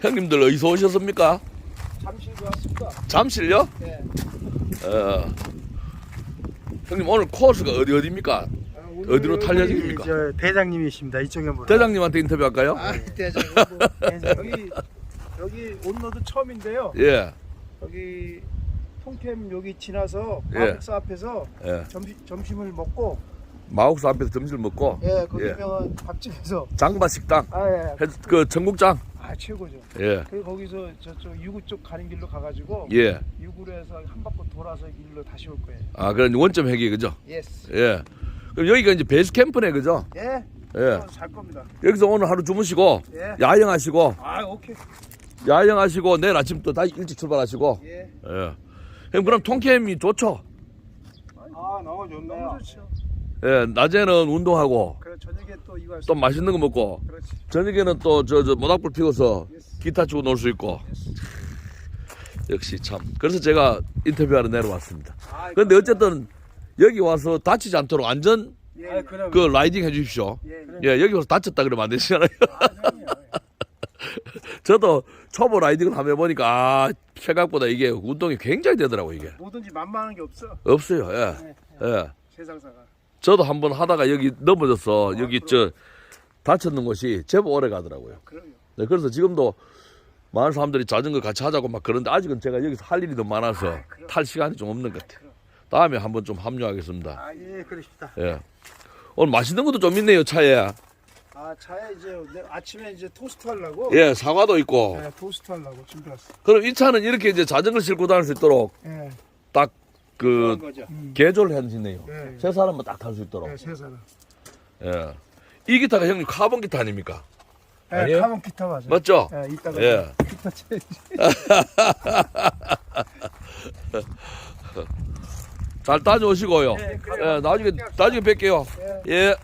형님들 어디서 오셨습니까? 잠실 왔습니다. 잠실요? 네. 어. 형님 오늘 코스가 어디 어디입니까? 어디로 탈 예정입니까? 저 대장님이십니다. 이쪽에 한번. 대장님한테 인터뷰할까요? 아, 대장. 여기 여기 온로도 처음인데요. 예, 여기 통캠 여기 지나서 예. 마국사 앞에서 예. 점심 점심을 먹고 마옥수 앞에서 점심을 먹고 예, 그 예. 유명한 밥집에서 장바 식당, 아, 예. 해- 그 전국장, 아, 최고죠. 예, 그 거기서 저쪽 유구 쪽 가는 길로 가가지고 예. 유구로 해서 한 바퀴 돌아서 길로 다시 올 거예요. 아 그런 원점 회계 그죠? 예스. 예. 그럼 여기가 이제 베이스 캠프네 그죠? 예. 예. 어, 잘 겁니다. 여기서 오늘 하루 주무시고 예. 야영하시고 아, 오케이. 야영하시고 내일 아침 또 다시 일찍 출발하시고 예. 예. 형 그럼 통캠이 좋죠? 아, 너무 좋네요. 너무 좋죠. 예, 낮에는 운동하고 저녁에 또 이거 할수 또 맛있는 거 먹고 그렇지. 저녁에는 또 저 저 모닥불 피워서 예스. 기타 치고 놀 수 있고 예스. 역시 참 그래서 제가 인터뷰하러 내려왔습니다. 아, 그런데 어쨌든 여기 와서 다치지 않도록 안전 예. 아, 그럼. 그 라이딩 해주십시오. 예. 예, 여기 와서 다쳤다 그러면 안 되시잖아요. 아, 형이요. 저도 초보 라이딩을 하면 보니까 아, 생각보다 이게 운동이 굉장히 되더라고 이게 뭐든지 만만한 게 없어. 없어요. 예, 네. 예. 세상사가. 저도 한번 하다가 여기 넘어져서 여기 아, 저 다쳤는 곳이 제법 오래 가더라고요. 그럼요. 네, 그래서 지금도 많은 사람들이 자전거 같이 하자고 막 그런데 아직은 제가 여기서 할 일이 너무 많아서 아, 그럼. 탈 시간이 좀 없는 것 같아요. 그럼. 다음에 한번 좀 합류하겠습니다. 아, 예, 그러십니다. 예. 오늘 맛있는 것도 좀 있네요 차에. 아, 차에 이제 내- 아침에 이제 토스트 하려고. 예, 사과도 있고. 네, 토스트 하려고 준비했어. 그럼 이 차는 이렇게 이제 자전거 싣고 다닐 수 있도록 예. 딱그 거죠. 음. 개조를 해주시네요. 네. 세 사람만 딱 탈 수 있도록. 네, 세 사람. 예. 이 기타가 형님 카본 기타 아닙니까? 예, 아니에요? 카본 기타 맞아. 맞죠? 예, 이따가 예. 기타 쳐야지. 잘 따져오시고요. 네, 예. 나중에 나중에 뵐게요. 예.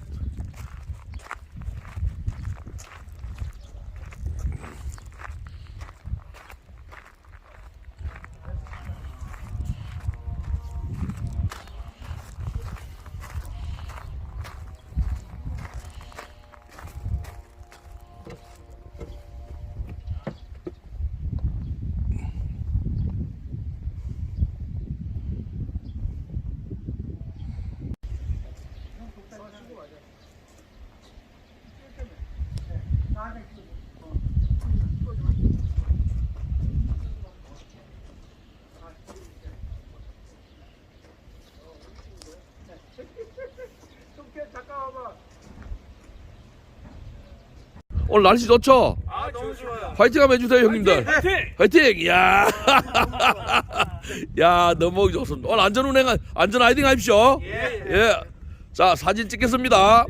오늘 날씨 좋죠? 아, 너무 좋아요. 화이팅 한번 해주세요, 형님들. 화이팅! 화이팅! 야 야, 너무 좋습니다. 오늘 안전 운행, 안전 라이딩 하십시오. 예. 예. 자, 사진 찍겠습니다.